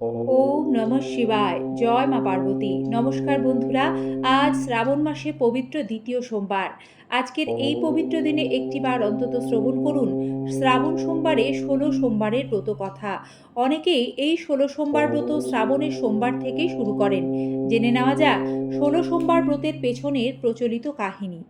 ওম নম শিবায়। জয় মা পার্বতী। নমস্কার বন্ধুরা, আজ শ্রাবণ মাসে পবিত্র দ্বিতীয় সোমবার। আজকের এই পবিত্র দিনে একটিবার অন্তত শ্রবণ করুন। শ্রাবণ সোমবারে ষোলো সোমবারের ব্রত কথা। অনেকেই এই ষোলো সোমবার ব্রত শ্রাবণের সোমবার থেকেই শুরু করেন। জেনে নেওয়া যাক, ষোলো সোমবার ব্রতের পেছনের প্রচলিত কাহিনী।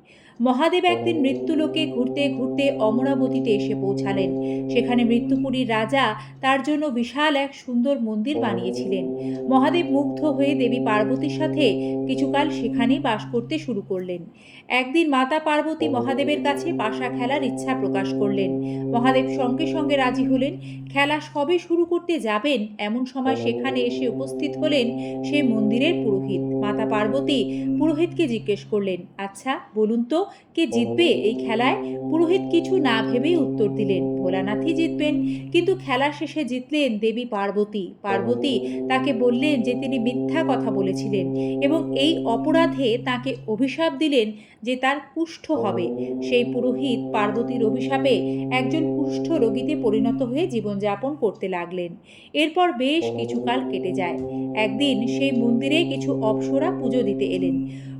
মহাদেব একদিন মৃত্যুলোকে ঘুরতে ঘুরতে অমরাবতীতে এসে পৌঁছালেন। সেখানে মৃত্যুপুরীর রাজা তার জন্য বিশাল এক সুন্দর মন্দির বানিয়েছিলেন। মহাদেব মুগ্ধ হয়ে দেবী পার্বতীর সাথে কিছুকাল সেখানেই বাস করতে শুরু করলেন। একদিন মাতা পার্বতী মহাদেবের কাছে পাশা খেলার ইচ্ছা প্রকাশ করলেন। মহাদেব সঙ্গে সঙ্গে রাজি হলেন খেলা সবে শুরু করতে যাবেন এমন সময় সেখানে এসে উপস্থিত হলেন সে মন্দিরের পুরোহিত। মাতা পার্বতী পুরোহিতকে জিজ্ঞেস করলেন আচ্ছা বলুন তো কে জিতবে এই খেলায়? পুরোহিত কিছু না ভেবেই উত্তর দিলেন, ভোলানাথই জিতবেন। কিন্তু খেলা শেষে জিতলেন দেবী পার্বতী। পার্বতী তাকে বললেন যে তিনি মিথ্যা কথা বলেছিলেন এবং এই অপরাধে তাকে অভিশাপ দিলেন যে তার কুষ্ঠ হবে। সেই পুরোহিত পার্বতীর অভিশাপে একজন কুষ্ঠ রোগীতে পরিণত হয়ে জীবনযাপন করতে লাগলেন। এরপর বেশ কিছুকাল কেটে যায়। একদিন সেই মন্দিরে কিছু অপ্সরা পুজো দিতে এলেন।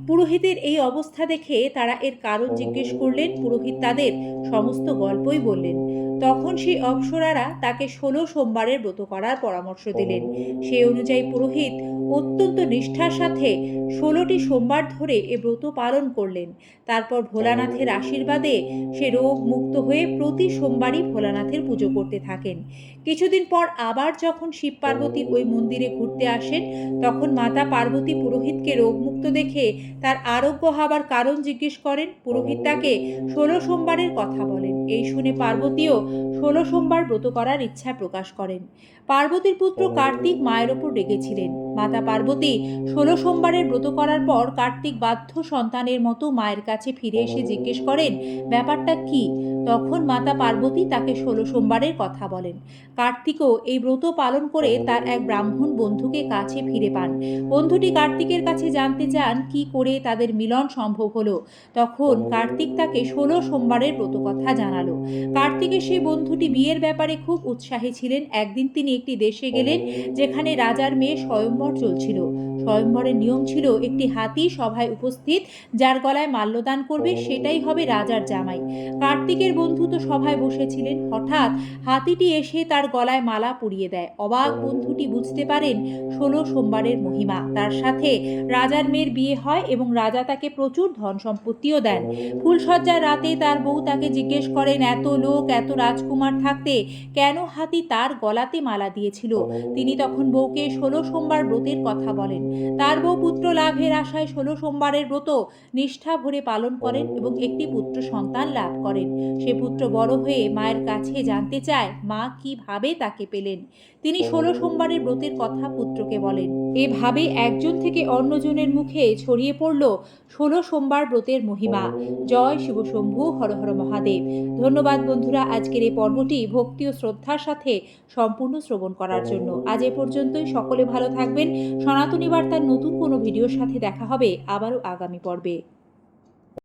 পুরোহিতের এই অবস্থা দেখে তারা এর কারণ জিজ্ঞেস করলেন, পুরোহিত তাদের সমস্ত গল্পই বললেন। তখন সেই অপ্সরারা তাকে ষোলো সোমবারের ব্রত করার পরামর্শ দিলেন। সেই অনুযায়ী পুরোহিত অত্যন্ত নিষ্ঠার সাথে ষোলোটি সোমবার ধরে এ ব্রত পালন করলেন। তারপর ভোলানাথের আশীর্বাদে সে রোগ মুক্ত হয়ে প্রতি সোমবারই ভোলানাথের পুজো করতে থাকেন। কিছুদিন পর আবার যখন শিব পার্বতী ওই মন্দিরে ঘুরতে আসেন, তখন মাতা পার্বতী পুরোহিতকে রোগমুক্ত দেখে তার আরোগ্য হবার কারণ জিজ্ঞেস করেন। পুরোহিত তাকে ষোলো সোমবারের কথা বলেন। এই শুনে পার্বতীও ষোলো সোমবার ব্রত করার ইচ্ছা প্রকাশ করেন। পার্বতীর পুত্র কার্তিক মায়ের ওপর রেগেছিলেন। মাতা পার্বতী ষোলো সোমবারের ব্রত করার পর কার্তিক বাধ্য সন্তানের মতো মায়ের কাছে ফিরে এসে জিজ্ঞেস করেন, ব্যাপারটা কি? তখন মাতা পার্বতী তাকে ষোলো সোমবারের কথা বলেন। কার্তিকও এই ব্রত পালন করে তার এক ব্রাহ্মণ বন্ধুকে কাছে ফিরে পান। বন্ধুটি কার্তিকের কাছে জানতে চান, কি করে তাদের মিলন সম্ভব হলো। তখন কার্তিক তাকে ষোলো সোমবারের ব্রত কথা জানালো। কার্তিকের সেই বন্ধুটি বিয়ের ব্যাপারে খুব উৎসাহী ছিলেন। একদিন তিনি একটি দেশে গেলেন, যেখানে রাজার মেয়ে স্বয়ম্বর চলছিল। স্বয়ম্বরের নিয়ম ছিল একটি হাতি সভায় উপস্থিত, যার গলায় মাল্যদান করবে, সেটাই হবে রাজার জামাই। কার্তিকের বন্ধু তো সভায় বসেছিলেন। হঠাৎ হাতিটি এসে তার গলায় মালা পরিয়ে দেয়। অবাক বন্ধুটি বুঝতে পারেন, ষোলো সোমবারের মহিমা। তার সাথে রাজার মেয়ের বিয়ে হয় এবং রাজা তাকে প্রচুর ধন সম্পত্তিও দেন। ফুলসজ্জার রাতে তার বউ তাকে জিজ্ঞেস করেন, এত লোক, এত রাজকুমার থাকতে কেন হাতি তার গলাতে মালা দিয়েছিল? তিনি তখন বউকে ষোলো সোমবার ব্রতের কথা বলেন। তার বউ পুত্র লাভের আশায় ষোলো সোমবারের ব্রত নিষ্ঠা ভরে পালন করেন এবং একটি পুত্র সন্তান লাভ করেন। সে পুত্র বড় হয়ে মায়ের কাছে জানতে চায়, মা কীভাবে তাকে পেলেন? তিনি ষোলো সোমবারের ব্রতের কথা পুত্রকে বলেন। এভাবে একজন থেকে অন্যজনের মুখে ছড়িয়ে পড়ল ষোলো সোমবার ব্রতের মহিমা। জয় শিবশম্ভু, হর হর মহাদেব। ধন্যবাদ বন্ধুরা, আজকের এই পর্বটি ভক্তি ও শ্রদ্ধার সাথে সম্পূর্ণ শ্রবণ করার জন্য। আজ এ পর্যন্তই। সকলে ভালো থাকবেন। সনাতনী বার্তার নতুন কোনো ভিডিওর সাথে দেখা হবে আবারও আগামী পর্বে।